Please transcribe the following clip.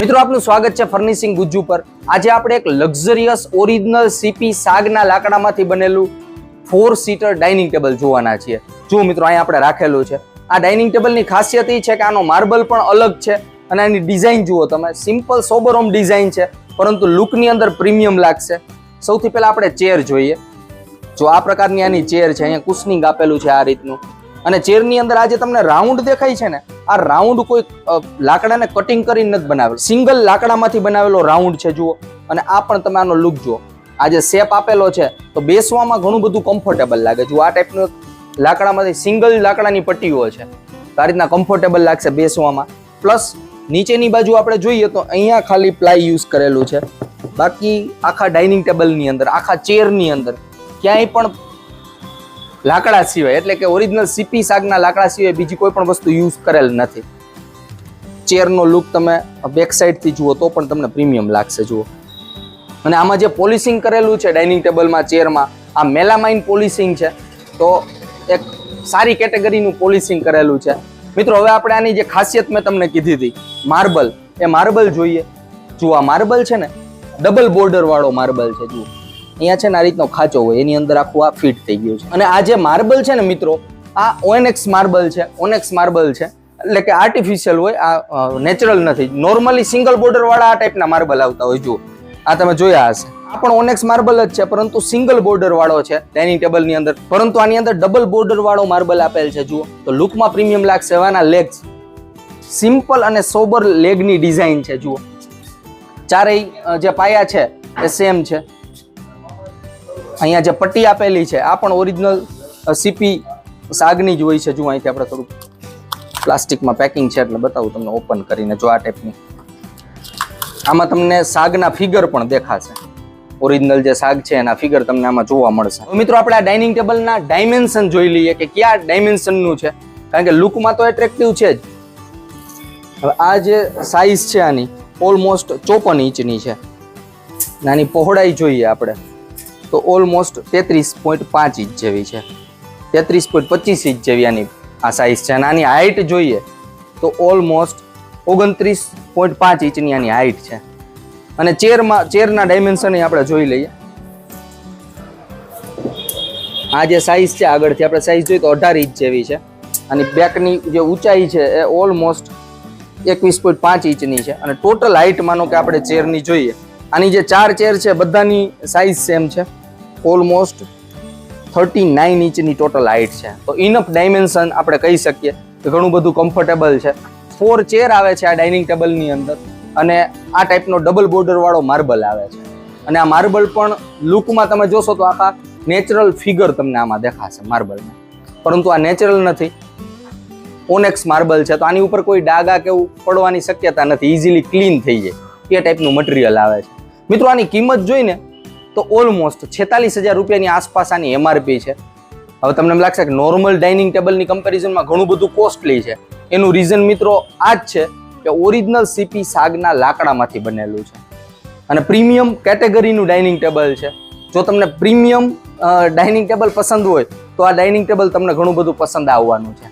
મિત્રો, આપનું સ્વાગત છે ફર્નિશિંગ ગુજ્જુ પર. આજે આપણે એક લક્ઝરિયસ ઓરિજિનલ સીપી સાગના લાકડામાંથી બનેલું ફોર સીટર ડાઇનિંગ ટેબલ જોવાના છીએ. જુઓ મિત્રો, અહીંયા આપણે રાખેલું છે. આ ડાઇનિંગ ટેબલની ખાસિયત એ છે કે આનો માર્બલ પણ અલગ છે અને આની ડિઝાઇન જુઓ તમે. સિમ્પલ સોબર હોમ ડિઝાઇન છે, પરંતુ લુકની અંદર પ્રીમિયમ લાગશે. સૌથી પહેલાં આપણે ચેર જોઈએ. જો આ પ્રકારની આની ચેર છે, અહીંયા કુશનિંગ આપેલું છે આ રીતનું. અને ચેરની અંદર આજે તમને રાઉન્ડ દેખાય છે ને, આ રાઉન્ડ કોઈ લાકડાને કટિંગ કરીને નથી બનાવેલો. સિંગલ લાકડામાંથી બનાવેલો રાઉન્ડ છે, જુઓ. અને આ પણ તમે આનો લુક જુઓ. આ શેપ આપેલો છે, તો બેસવામાં ઘણું બધું કમ્ફર્ટેબલ લાગે. જુઓ, આ ટાઈપનું લાકડામાંથી સિંગલ લાકડાની પટ્ટીઓ છે. આ રીતના કમ્ફર્ટેબલ લાગશે બેસવામાં. પ્લસ નીચેની બાજુ આપણે જોઈએ તો અહીંયા ખાલી પ્લાય યુઝ કરેલું છે. બાકી આખા ડાઇનિંગ ટેબલની અંદર, આખા ચેરની અંદર ક્યાંય પણ લાકડા સિવાય, એટલે કે ઓરિજિનલ સીપી સાગના લાકડા સિવાય બીજી કોઈ પણ વસ્તુ યુઝ કરેલ નથી. ચેરનો લુક તમે બેક સાઈડથી જુઓ તો પણ તમને પ્રીમિયમ લાગશે, જુઓ. અને આમાં જે પોલિશિંગ કરેલું છે ડાઇનિંગ ટેબલમાં ચેરમાં આ મેલામાઇન પોલિશિંગ છે, તો એક સારી કેટેગરીનું પોલિશિંગ કરેલું છે. મિત્રો, હવે આપણે આની જે ખાસિયત મેં તમને કીધી હતી માર્બલ એ માર્બલ જોઈએ. જુઓ, આ માર્બલ છે ને ડબલ બોર્ડરવાળો માર્બલ છે, જુઓ. અહીંયા છે ને આ રીતનો ખાંચો હોય, એની અંદર આખું આ ફિટ થઈ ગયું છે. અને આ જે માર્બલ છે ને મિત્રો, આ ઓએનએક્સ માર્બલ છે ઓનેક્સ માર્બલ છે. એટલે કે આર્ટિફિશિયલ હોય, આ નેચરલ નથી. નોર્મલી સિંગલ બોર્ડર વાળા આ ટાઈપના માર્બલ આવતા હોય, જુઓ. આ તમે જોયા હશે. આ પણ ઓનેક્સ માર્બલ જ છે, પરંતુ સિંગલ બોર્ડર વાળો છે ડાઇનિંગ ટેબલની અંદર. પરંતુ આની અંદર ડબલ બોર્ડર વાળો માર્બલ આપેલ છે, જુઓ. તો લુકમાં પ્રીમિયમ લાગશે એવાના લેગ્સ સિમ્પલ અને સોબર લેગની ડિઝાઇન છે, જુઓ. ચારેય જે પાયા છે, એ સેમ છે. અહીંયા જે પટ્ટી આપેલી છે, આ પણ ઓરિજિનલ સીપી સાગની જ હોય છે, જો અહીંથી આપણે થોડુંક પ્લાસ્ટિકમાં પેકિંગ છે, એટલે બતાવું તમને ઓપન કરીને જો આ ટાઈપની આમાં તમને સાગના ફિગર પણ દેખાશે. ઓરિજિનલ જે સાગ છે, એના ફિગર તમને આમાં જોવા મળશે. મિત્રો, આપણે આ ડાઇનિંગ ટેબલના ડાયમેન્શન જોઈ લઈએ કે કયા ડાયમેન્શનનું છે. કારણ કે લુકમાં તો એટ્રેક્ટિવ છે જ. હવે આ જે સાઈઝ છે આની ઓલમોસ્ટ ચોપન ઇંચની છે. નાની પહોળાઈ જોઈએ આપણે. તો ઓલમોસ્ટ તેત્રીસ પોઈન્ટ પાંચ ઇંચ જેવી છે. તેત્રીસ પોઈન્ટ પચીસ ઇંચ જેવી આની આ સાઈઝ છે. અને આની હાઇટ જોઈએ તો ઓલમોસ્ટ ઓગણત્રીસ પોઈન્ટ પાંચ ઇંચની આની હાઇટ છે. અને ચેરમાં ચેરના ડાયમેન્શન આપણે જોઈ લઈએ. આ જે સાઈઝ છે, આગળથી આપણે સાઈઝ જોઈએ તો અઢાર ઇંચ જેવી છે. અને બેકની જે ઊંચાઈ છે એ ઓલમોસ્ટ એકવીસ પોઈન્ટ પાંચ ઇંચની છે. અને ટોટલ હાઇટ માનો કે આપણે ચેરની જોઈએ. આની જે ચાર ચેર છે, બધાની સાઈઝ સેમ છે. ઓલમોસ્ટ થર્ટી નાઇન ઇંચની ટોટલ હાઇટ છે. તો ઇનફ ડાયમેન્શન આપણે કહી શકીએ કે ઘણું બધું કમ્ફર્ટેબલ છે. ફોર ચેર આવે છે આ ડાઇનિંગ ટેબલની અંદર અને આ ટાઈપનો ડબલ બોર્ડરવાળો માર્બલ આવે છે. અને આ માર્બલ પણ લુકમાં તમે જોશો તો આખા નેચરલ ફિગર તમને આમાં દેખાશે માર્બલમાં પરંતુ આ નેચરલ નથી. ઓનેક્સ માર્બલ છે. તો આની ઉપર કોઈ ડાગા કે એવું પડવાની શક્યતા નથી. ઇઝીલી ક્લીન થઈ જાય. એ ટાઈપનું મટીરિયલ આવે છે. મિત્રો, આની કિંમત જોઈને તો ઓલમોસ્ટ છેતાલીસ હજાર રૂપિયાની આસપાસ આની એમઆરપી છે. હવે તમને એમ લાગશે કે નોર્મલ ડાઇનિંગ ટેબલની કમ્પેરિઝનમાં ઘણું બધું કોસ્ટલી છે. એનું રીઝન મિત્રો આ જ છે કે ઓરિજિનલ સીપી સાગના લાકડામાંથી બનેલું છે. અને પ્રીમિયમ કેટેગરીનું ડાઇનિંગ ટેબલ છે. જો તમને પ્રીમિયમ ડાઇનિંગ ટેબલ પસંદ હોય, તો આ ડાઇનિંગ ટેબલ તમને ઘણું બધું પસંદ આવવાનું છે.